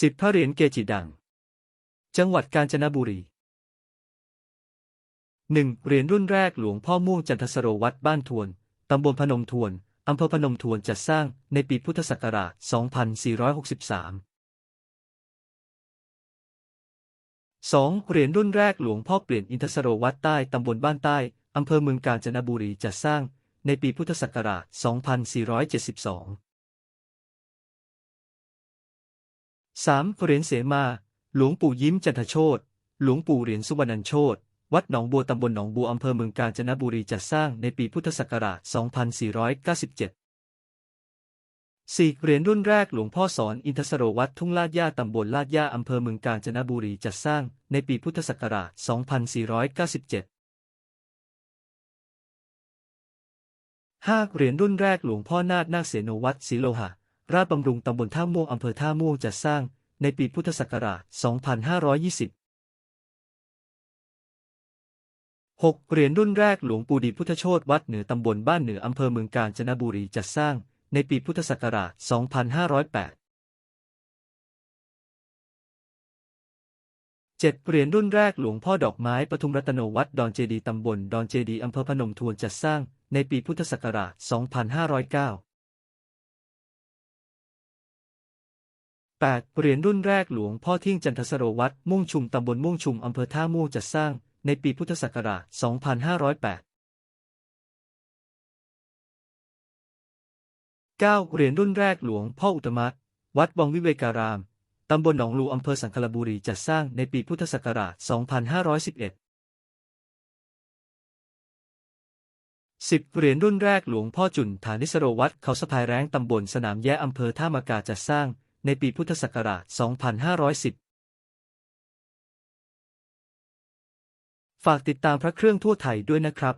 สิบพระเหรียญเกจิดัง จังหวัดกาญจนบุรีหนึ่งเหรียญรุ่นแรกหลวงพ่อม่วงจันทสโรวัดบ้านทวน ตำบลพนมทวน อำเภอพนมทวนจัดสร้างในปีพุทธศักราช 2463 2. เหรียญรุ่นแรกหลวงพ่อเปลี่ยนอินทสโรวัดใต้ตำบลบ้านใต้ อำเภอเมืองกาญจนบุรีจัดสร้างในปีพุทธศักราช 2472 3. เหรียญเสมา หลวงปู่ยิ้มจันทโชตหลวงปู่เหรียญสุวรรณโชตวัดหนองบัวตำบลหนองบัวอำเภอเมืองกาญจนบุรีจัดสร้างในปีพุทธศักราช 2497 4. เหรียญรุ่นแรกหลวงพ่อสอนอินทสโรวัดทุ่งลาดย่าตำบลลาดย่าอำเภอเมืองกาญจนบุรีจัดสร้างในปีพุทธศักราช 2497 5. เหรียญรุ่นแรกหลวงพ่อนาคนาคเสนวัดศรีโลหะ ราชบำรุงตำบลท่าม่วงอำเภอท่าม่วงจัดสร้างในปีพุทธศักราช 2520 6. เหรียญรุ่นแรกหลวงปู่ดีพุทธโชตวัดเหนือตำบลบ้านเหนืออำเภอเมืองกาญจนบุรีจัดสร้างในปีพุทธศักราช 2508 7. เหรียญรุ่นแรกหลวงพ่อดอกไม้ปทุมรัตนวัดดอนเจดีตำบลดอนเจดีอำเภอพนมทวนจัดสร้างในปีพุทธศักราช 2509 8. เหรียญรุ่นแรกหลวงพ่อที่งจันทสโรวัดม่วงชุมตำบลม่วงชุมอำเภอท่าม่วงจัดสร้างในปีพุทธศักราช 2508 9. เหรียญรุ่นแรกหลวงพ่ออุตมะวัดวังวิเวการาม ตำบลหนองลูอำเภอสังขละบุรีจัดสร้างในปีพุทธศักราช 2511 10. เหรียญรุ่นแรกหลวงพ่อจุนฐานิสโรวัดเขาสะพายแรงตำบลสนามแย้อำเภอท่ามากาจัดสร้าง ในปีพุทธศักราช 2510 ฝากติดตามพระเครื่องทั่วไทยด้วยนะครับ